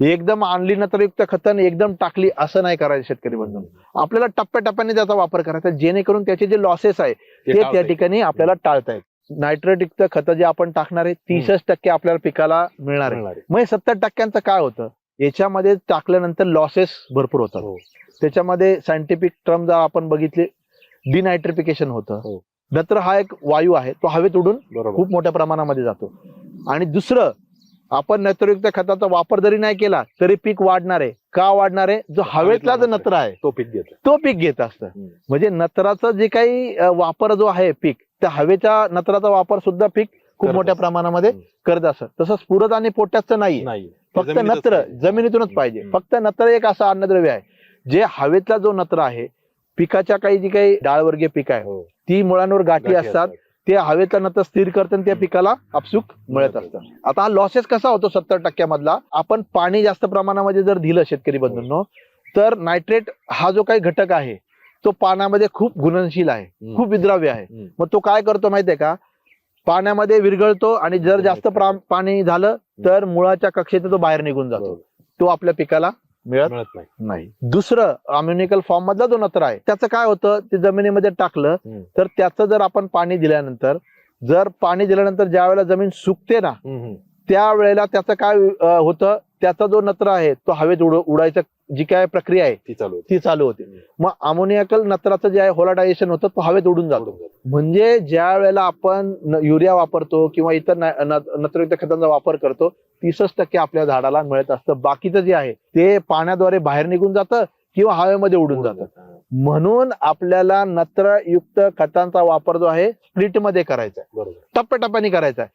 एकदम आणली नत्रयुक्त खतं एकदम टाकली असं नाही करायचं शेतकरी बंधू आपल्याला टप्प्याटप्प्याने त्याचा वापर करायचा जेणेकरून त्याचे जे लॉसेस आहे ते त्या येईल. ठिकाणी आपल्याला टाळता येत नायट्रेट युक्त खतं जे आपण टाकणार आहे तीसच टक्के आपल्याला पिकाला मिळणार आहे. मग सत्तर टक्क्यांचं काय होतं? याच्यामध्ये टाकल्यानंतर लॉसेस भरपूर होतात. हो. त्याच्यामध्ये सायंटिफिक टर्म जर आपण बघितले डिनायट्रिफिकेशन होतं. हो. नत्र हा एक वायू आहे तो हवेत उडून खूप मोठ्या प्रमाणामध्ये जातो. आणि दुसरं आपण नत्रयुक्त खताचा वापर जरी नाही केला तरी पीक वाढणार आहे का वाढणार आहे जो हवेतला जो नत्र आहे तो पीक घेतो तो पीक घेत असतं. म्हणजे नत्राचा जे काही वापर जो आहे पीक त्या हवेच्या नत्राचा वापर सुद्धा पीक खूप मोठ्या. प्रमाणामध्ये. करत असतं तसं स्फुरद आणि पोटॅशचं नाही फक्त नत्र. जमिनीतूनच पाहिजे. फक्त नत्र एक असं अन्नद्रव्य आहे जे हवेतला जो नत्र आहे पिकाच्या काही जी काही डाळवर्गीय पीक आहे हो. ती मुळांवर गाठी असतात ते हवेतला नत्र स्थिर करतात आणि त्या पिकाला आपसूक मिळत असतं. आता हा लॉसेस कसा होतो सत्तर टक्क्यामधला? आपण पाणी जास्त प्रमाणामध्ये जर दिलं शेतकरी बंधूंनो तर नायट्रेट हा जो काही घटक आहे तो पाण्यामध्ये खूप गुणनशील आहे. खूप विद्राव्य आहे. मग तो काय करतो माहितीये का? पाण्यामध्ये विरघळतो आणि जर जास्त पाणी झालं तर मुळाच्या कक्षेत तो बाहेर निघून जातो. तो आपल्या पिकाला मिळत मिळत नाही नाही दुसरं अम्युनिकल फॉर्म मधला जो नत्र आहे त्याचं काय होतं ते जमिनीमध्ये टाकलं हम्म. तर त्याचं जर आपण पाणी दिल्यानंतर जर पाणी दिल्यानंतर ज्या वेळेला जमीन सुकते ना हम्म, हम्म. त्यावेळेला त्याचं काय अं, होतं त्याचा जो नत्र आहे तो हवेत उड उडायचं जी काय प्रक्रिया आहे ती चालू होती. ती चालू होते. मग अमोनियाकल नत्राचं जे आहे होलाडायझेशन होतं तो हवेत उडून जातो. म्हणजे ज्या वेळेला आपण युरिया वापरतो किंवा इतर नत्रयुक्त खतांचा वापर करतो तीसच टक्के आपल्या झाडाला मिळत असतं. बाकीचं जे आहे ते पाण्याद्वारे बाहेर निघून जातं किंवा हवेमध्ये उडून जातं. म्हणून आपल्याला नत्रयुक्त खतांचा वापर जो आहे स्प्लिटमध्ये करायचा आहे. टप्प्याटप्प्याने करायचा आहे.